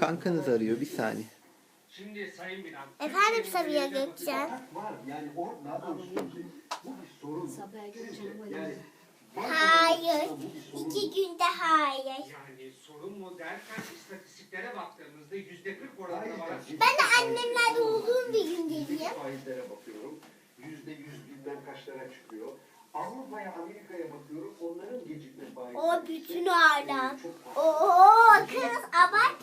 Kankanız arıyor bir saniye. Şimdi Sayın Binam. Efendim Sabiha Gökçen. var. Yani o daha doğrusu bu bir sorun. Sabiha Gökçen Hayır. İki günde hayır. Yani sorun mu derken istatistiklere baktığımızda yüzde kırk oranında var. Ben de annemlerle olduğum bir gün geleyim. Faizlere bakıyorum. Yüzde yüz bilmem kaçlara çıkıyor. Avrupa'ya, Amerika'ya bakıyorum. Onların gecikme faizi. O bütün fazla. Oo kız abartma.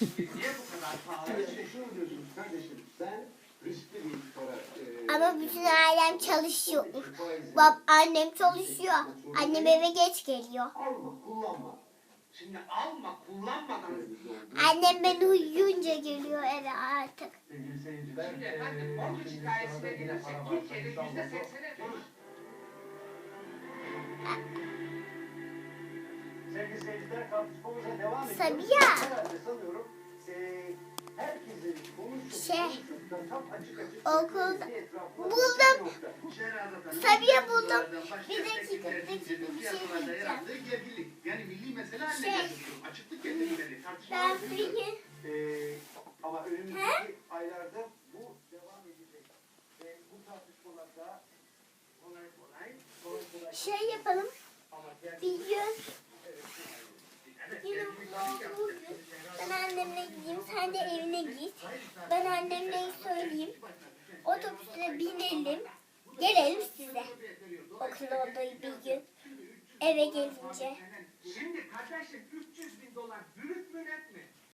Niye bu kadar pahalı? İşte şunu diyorsunuz kardeşim. Ben riskli bir para... e, Ama bütün ailem çalışıyor. Bab annem çalışıyor. Annem eve geç geliyor. Alma, kullanma. Şimdi alma kullanmadan. Annem ben uyuyunca geliyor eve artık. Şimdi efendim borç hikayesine var. Türkiye'de yüzde seksene Sevgili seyirciler tartışmamıza devam ediyoruz. Sabiha. Herhalde sanıyorum eee herkesin konuşup Şey, konuşup da tam açık açık okulda- buldum. nokta. Sabiha buldum. Bir dakika, bir dakika bir şey diyeceğim. Yani milli mesele Şey, getiriyor. Açıklık getirmeli. Ben Tartışmalar ama önümüzdeki aylarda bu devam edecek. Ve bu tartışmalar da kolay kolay kolay kolay şey yapalım. ama gerçekten yine olduğu gün ben annemle gideyim. Sen de evine git. Ben annemle söyleyeyim. Otobüse binelim. Gelelim size. Okul olduğu bir gün. Eve gelince. Şimdi kardeşim